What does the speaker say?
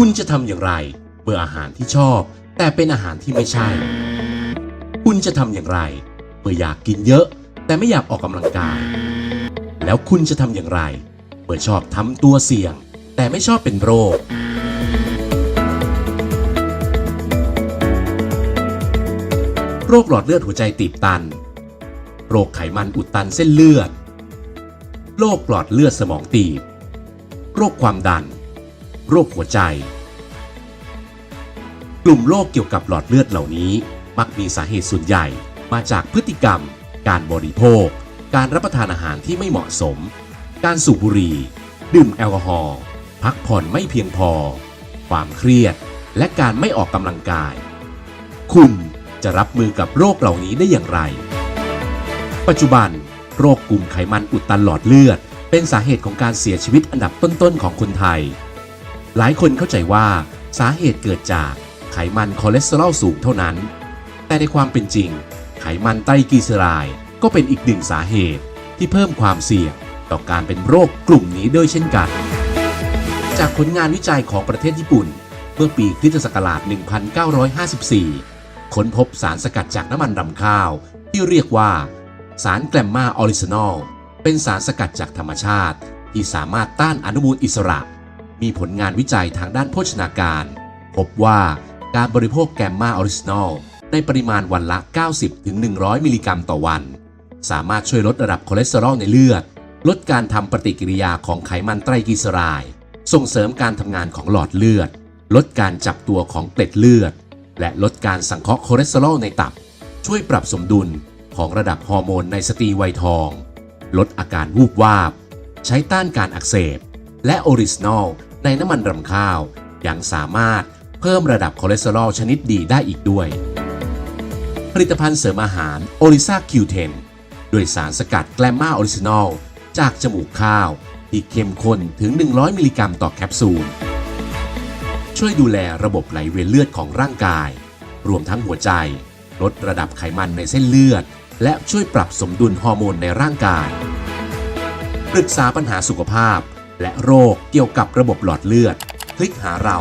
คุณจะทำอย่างไรเมื่ออาหารที่ชอบ แต่เป็นอาหารที่ไม่ใช่ คุณจะทำอย่างไรเมื่ออยากกินเยอะ แต่ไม่อยากออกกำลังกาย แล้วคุณจะทำอย่างไรเมื่อชอบทำตัวเสี่ยง แต่ไม่ชอบเป็นโรคโรคหลอดเลือดหัวใจตีบตัน โรคไขมันอุดตันเส้นเลือด โรคหลอดเลือดสมองตีบ โรคความดัน โรคหัวใจ กลุ่มโรคเกี่ยวกับหลอดเลือดเหล่านี้ มักมีสาเหตุส่วนใหญ่มาจากพฤติกรรม การบริโภค การรับประทานอาหารที่ไม่เหมาะสม การสูบบุหรี่ ดื่มแอลกอฮอล์ พักผ่อนไม่เพียงพอ ความเครียด และการไม่ออกกำลังกาย คุณจะรับมือกับโรคเหล่านี้ได้อย่างไร ปัจจุบัน โรคกลุ่มไขมันอุดตันหลอดเลือด เป็นสาเหตุของการเสียชีวิตอันดับต้นๆของคนไทย หลายคนเข้าใจว่าสาเหตุเกิดจากไขมันคอเลสเตอรอลสูงเท่านั้น แต่ในความเป็นจริง ไขมันไตรกลีเซอไรด์ก็เป็นอีกหนึ่งสาเหตุที่เพิ่มความเสี่ยงต่อการเป็นโรคกลุ่มนี้ด้วยเช่นกัน จากผลงานวิจัยของประเทศญี่ปุ่น เมื่อปีคริสตศักราช 1954 ค้นพบสารสกัดจากน้ำมันรำข้าว ที่เรียกว่า สารแกลมมาออริจินอล เป็นสารสกัดจากธรรมชาติ ที่สามารถต้านอนุมูลอิสระ มีผลงานวิจัยทางด้านโภชนาการ พบว่าการบริโภคแกมมาออริจินอลในปริมาณวันละ 90-100 มิลลิกรัมต่อวัน สามารถช่วยลดระดับคอเลสเตอรอลในเลือด ลดการทำปฏิกิริยาของไขมันไตรกลีเซอไรด์ส่งเสริมการทำงานของหลอดเลือด ลดการจับตัวของเกล็ดเลือด และลดการสังเคราะห์คอเลสเตอรอลในตับ ช่วยปรับสมดุลของระดับฮอร์โมนในสตรีวัยทอง ลดอาการวูบวาบ ใช้ต้านการอักเสบ และออริจินอล ในน้ำมันรำข้าว ยังสามารถเพิ่มระดับคอเลสเตอรอลชนิดดีได้อีกด้วย ผลิตภัณฑ์เสริมอาหารโอริซาคิวเทนด้วยสารสกัดแกลมมาออริจินอลจากจมูกข้าว ที่เข้มข้นถึง 100 มิลลิกรัมต่อแคปซูล ช่วยดูแลระบบไหลเวียนเลือดของร่างกาย รวมทั้งหัวใจ ลดระดับไขมันในเส้นเลือด และช่วยปรับสมดุลฮอร์โมนในร่างกาย ปรึกษาปัญหาสุขภาพ และโรคเกี่ยวกับระบบหลอดเลือด คลิกหาเรา